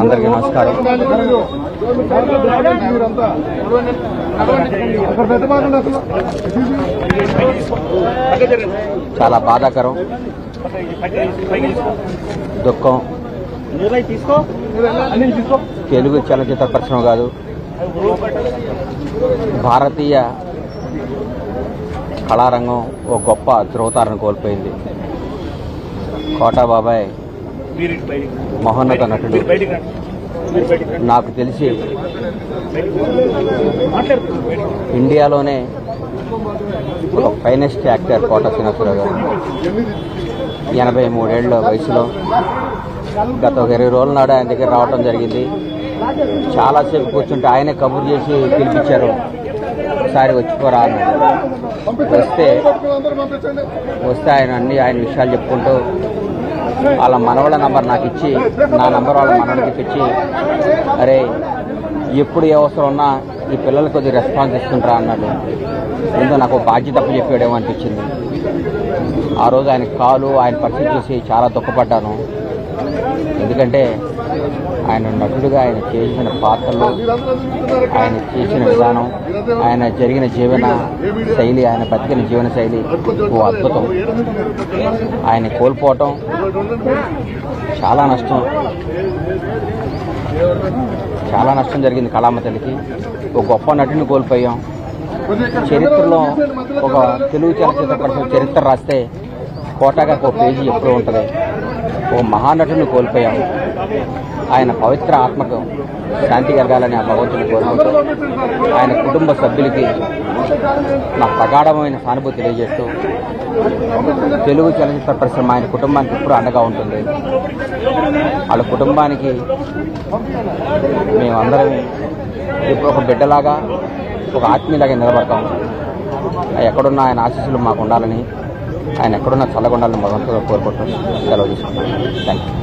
అందరికీ నమస్కారం. చాలా బాధాకరం దుఃఖం. తెలుగు చలనచిత్ర పరిశ్రమ కాదు. భారతీయ కళారంగం ఓ గొప్ప ధ్రువతారను కోల్పోయింది. కోటా బాబాయ్ మహోన్నత నటుడు. నాకు తెలిసి ఇండియాలోనే ఒక ఫైనెస్ట్ యాక్టర్ కోట శ్రీనివాసరావు గారు ఎనభై మూడేళ్ళ వయసులో గత ఒక ఇరవై రోజుల నాడు ఆయన దగ్గర రావటం జరిగింది. చాలాసేపు కూర్చుంటే ఆయనే కబుర్ చేసి పిలిపించారు. ఒకసారి వచ్చిపోరా వస్తే వస్తే ఆయన అన్ని ఆయన విషయాలు చెప్పుకుంటూ వాళ్ళ మనవల నంబర్ నాకు ఇచ్చి నా నంబర్ వాళ్ళ మనవడికి ఇచ్చి అరే ఎప్పుడు ఏ అవసరం ఉన్నా ఈ పిల్లలు కొద్దిగా రెస్పాన్స్ ఇస్తుంటారా అన్నాడు. ఏందో నాకు బాధ్యత తప్పు చెప్పాడేమో అనిపించింది. ఆ రోజు ఆయన కాలు ఆయన పరిస్థితి చూసి చాలా దుఃఖపడ్డాను. ఎందుకంటే ఆయన నటుడుగా ఆయన చేసిన పాత్రలు ఆయన చేసిన విధానం ఆయన జరిగిన జీవన శైలి ఆయన బతికిన జీవన శైలి ఓ అద్భుతం. ఆయన కోల్పోవటం చాలా నష్టం. చాలా నష్టం జరిగింది కళామ తల్లికి. ఒక గొప్ప నటుని కోల్పోయాం. చరిత్రలో ఒక తెలుగు చలచిత్ర పరిశ్రమ చరిత్ర రాస్తే కోటాగా ఒక పేజీ ఎప్పుడూ ఉంటుంది. ఓ మహానటుని కోల్పోయాం. ఆయన పవిత్ర ఆత్మకు శాంతి కలగాలని ఆ భగవంతుని కోరుకుంటూ ఆయన కుటుంబ సభ్యులకి నా ప్రగాఢమైన సానుభూతి తెలియజేస్తూ తెలుగు చలనచిత్ర పరిశ్రమ ఆయన కుటుంబానికి ఎప్పుడు అండగా ఉంటుంది. వాళ్ళ కుటుంబానికి మేమందరం ఇప్పుడు ఒక బిడ్డలాగా ఒక ఆత్మీయలాగా నిలబడతాం. ఎక్కడున్న ఆయన ఆశీస్సులు మాకు ఉండాలని ఆయన ఎక్కడున్నా చల్లగొండాలని భగవంతుడు కోరుకుంటున్నాను సెలవు తీసుకుంటాను థ్యాంక్ యూ